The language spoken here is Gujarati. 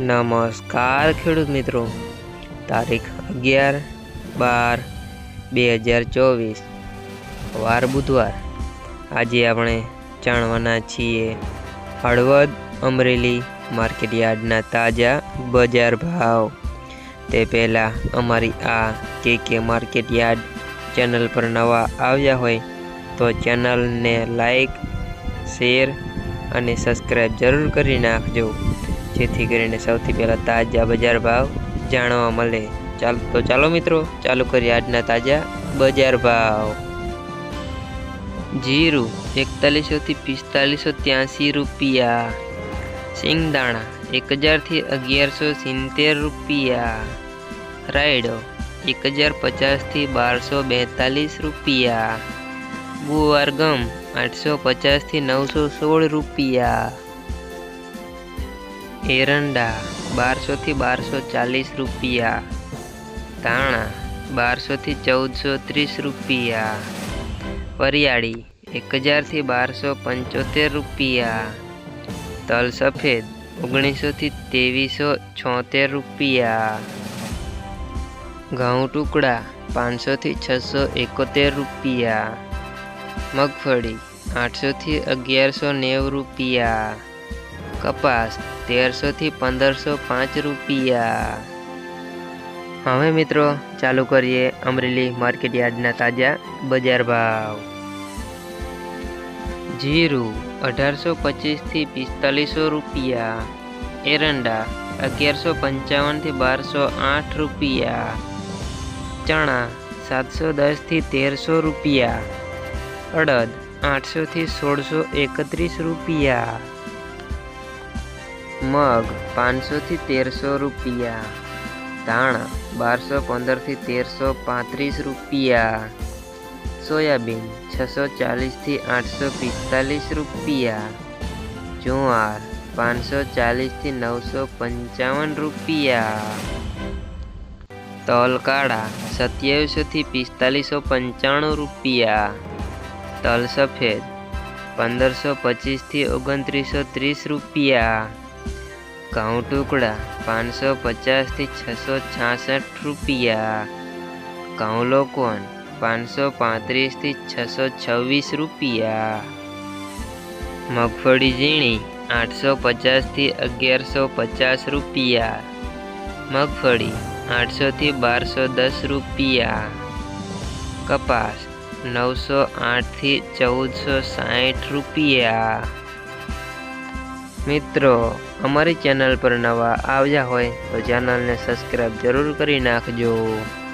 નમસ્કાર ખેડૂત મિત્રો. તારીખ અગિયાર બાર બે હજાર ચોવીસ. વાર બુધવાર. આજે આપણે જાણવાના છીએ હળવદ અમરેલી માર્કેટ યાર્ડના તાજા બજાર ભાવ. તે પહેલાં અમારી આ કે કે માર્કેટ યાર્ડ ચેનલ પર નવા આવ્યા હોય તો ચેનલને લાઈક, શેર અને સબસ્ક્રાઈબ જરૂર કરી નાખજો. જેથી કરીને સૌથી પહેલાં તાજા બજાર ભાવ જાણવા મળે. ચાલ, તો ચાલો મિત્રો, ચાલુ કરીએ આજના તાજા બજાર ભાવ. જીરું એકતાલીસોથી પિસ્તાલીસો ત્યાંસી રૂપિયા. સિંગદાણા એક હજારથી અગિયારસો સિત્તેર રૂપિયા. રાયડો એક હજાર પચાસથી બારસો બેતાલીસ રૂપિયા. ગુવારગમ આઠસો પચાસથી નવસો સોળ રૂપિયા. એરંડા, બારસોથી બારસો ચાલીસ રૂપિયા. ધાણા, બારસોથી ચૌદસો ત્રીસ રૂપિયા. વરિયાળી એક હજારથી બારસો પંચોતેર રૂપિયા. તલ સફેદ, ઓગણીસોથી ત્રેવીસો છોતેર રૂપિયા. ઘઉં ટુકડા, પાંચસોથી છસો એકોતેર રૂપિયા. મગફળી, આઠસોથી અગિયારસો નેવું રૂપિયા. કપાસ તેરસોથી પંદરસો પાંચ રૂપિયા. હવે મિત્રો, ચાલુ કરીએ અમરેલી માર્કેટ યાર્ડના તાજા બજાર ભાવ. જીરું અઢારસો પચીસથી પિસ્તાલીસો રૂપિયા. એરંડા અગિયારસો પંચાવનથી બારસો આઠ રૂપિયા. ચણા સાતસો દસથી તેરસો રૂપિયા. અડદ આઠસોથી સોળસો એકત્રીસ રૂપિયા. મગ પાંચસોથી તેરસો રૂપિયા, ધાણા બારસો પંદરથી તેરસો પાંત્રીસ રૂપિયા, સોયાબીન છસો ચાલીસથી આઠસો પિસ્તાલીસ રૂપિયા, જુવાર પાંચસો ચાલીસથી નવસો પંચાવન રૂપિયા, તલકાળા સત્યાવીસોથી પિસ્તાલીસો પંચાણું રૂપિયા તલ સફેદ પંદરસો પચીસથી ઓગણત્રીસો ત્રીસ રૂપિયા ઘઉં ટુકડા પાંચસો પચાસથી છસો છાસઠ રૂપિયા. ઘઉં લોકોન પાંચસો પાંત્રીસથી છસો છવ્વીસ રૂપિયા. મગફળી ઝીણી આઠસો પચાસથી અગિયારસો પચાસ રૂપિયા. મગફળી આઠસોથી બારસો દસ રૂપિયા. કપાસ નવસો આઠથી ચૌદસો સાઠ રૂપિયા. મિત્રો અમારી ચેનલ પર નવા આવ્યા હોય તો ચેનલને સબસ્ક્રાઈબ જરૂર કરી નાખજો.